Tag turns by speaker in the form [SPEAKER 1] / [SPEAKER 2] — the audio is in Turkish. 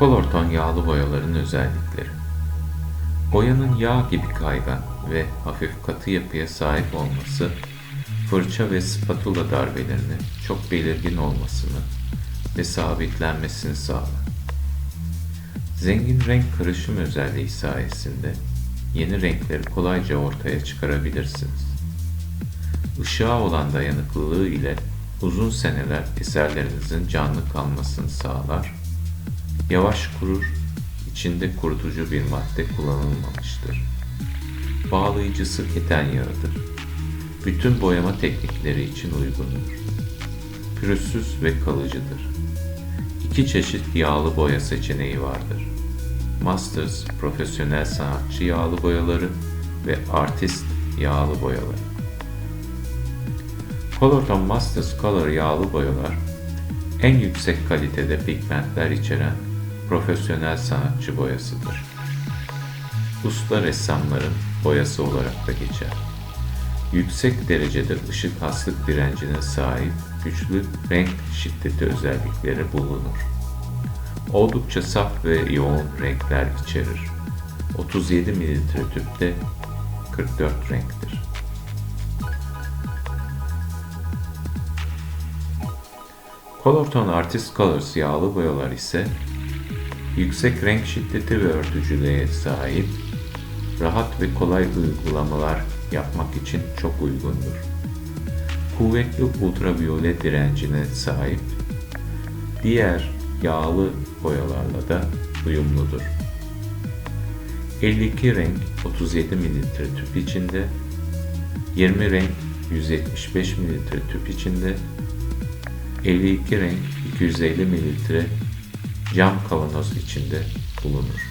[SPEAKER 1] Colorton yağlı boyaların özellikleri. Boyanın yağ gibi kaygan ve hafif katı yapıya sahip olması, fırça ve spatula darbelerini çok belirgin olmasını ve sabitlenmesini sağlar. Zengin renk karışım özelliği sayesinde yeni renkleri kolayca ortaya çıkarabilirsiniz. Işığa olan dayanıklılığı ile uzun seneler eserlerinizin canlı kalmasını sağlar, yavaş kurur, içinde kurutucu bir madde kullanılmamıştır. Bağlayıcısı keten yağıdır. Bütün boyama teknikleri için uygundur. Pürüzsüz ve kalıcıdır. İki çeşit yağlı boya seçeneği vardır. Masters profesyonel sanatçı yağlı boyaları ve artist yağlı boyaları. Colorton Masters Color yağlı boyalar en yüksek kalitede pigmentler içeren profesyonel sanatçı boyasıdır. Usta ressamların boyası olarak da geçer. Yüksek derecede ışık haslık direncine sahip güçlü renk şiddeti özellikleri bulunur. Oldukça saf ve yoğun renkler içerir. 37 mililitre tüpte 44 renktir. Colorton Artist Colors yağlı boyalar ise yüksek renk şiddeti ve örtücülüğe sahip, rahat ve kolay uygulamalar yapmak için çok uygundur. Kuvvetli ultraviyole direncine sahip, diğer yağlı boyalarla da uyumludur. 52 renk 37 mililitre tüp içinde, 20 renk 175 mililitre tüp içinde, 52 renk 250 mililitre cam kavanoz içinde bulunur.